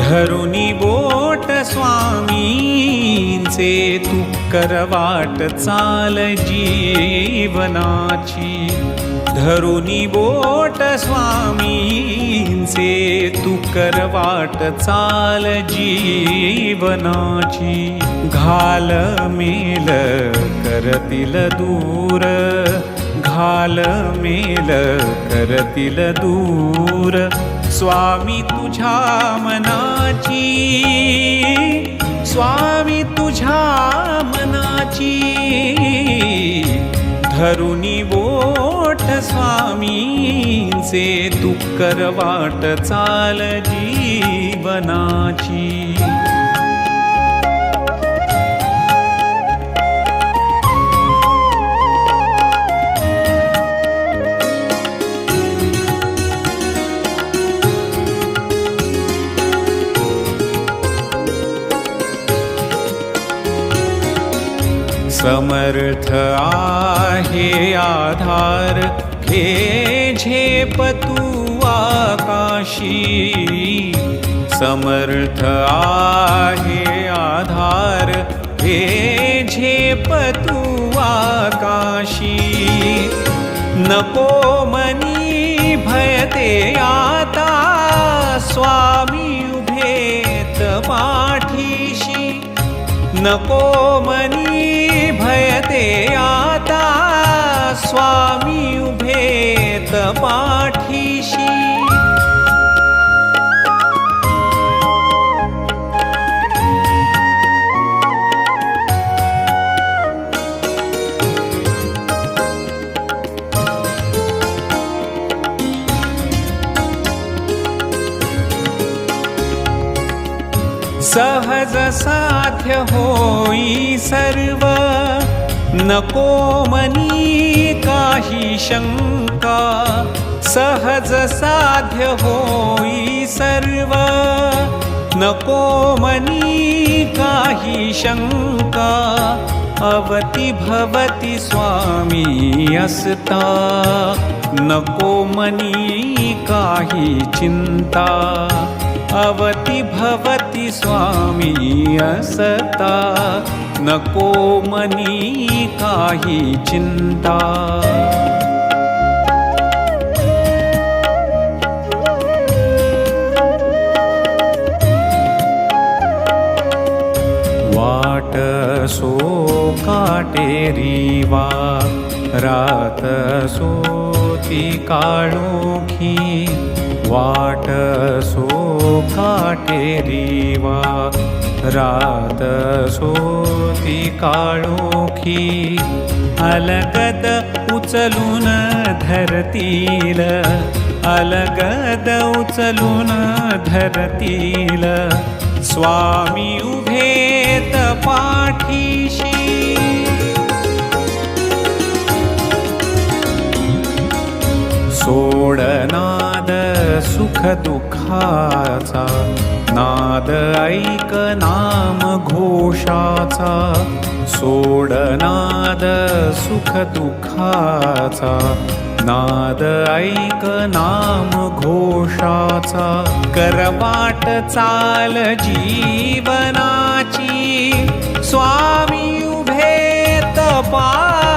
धरुनी असे तू करवाट चाल जीवनाची। धरुनी बोट स्वामींचे तू करवाट चाल जीवनाची। घाल मेल करतील दूर घाल मेल करतील दूर। स्वामी तुझ्या मनाची स्वामी तुझ्या मनाची धरुनी बोट स्वामींचे तू करवाट चाल जीवनाची. समर्थ आहे आधार. घे झेप तू आकाशी. समर्थ आहे आधार. घे झेप तू आकाशी. नको मनी भयते आता. स्वामी उभेत पाठीशी नको मनी भयते आता स्वामी उभेत पाठीशी. सहज साध्य होई सर्व. नको मनी काही शंका. सहज साध्य होई सर्व. नको मनी काही शंका. अवती भवती स्वामी असता. नको मनी काही चिंता. अवती भवती स्वामी असता। नको मनी काही चिंता वाट सो काटेरी वा रात सोती काळोखी वाट सो काटेरी वा रात सोती काळोखी अलगद उचलून धरतील अलगद उचलून धरतील. स्वामी उभेत पाठीशी सुख दुखाचा नाद ऐक नाम घोषाचा सोड नाद सुख दुखाचा नाद ऐक नाम घोषाचा करवाट चाल जीवनाची स्वामी उभे तपा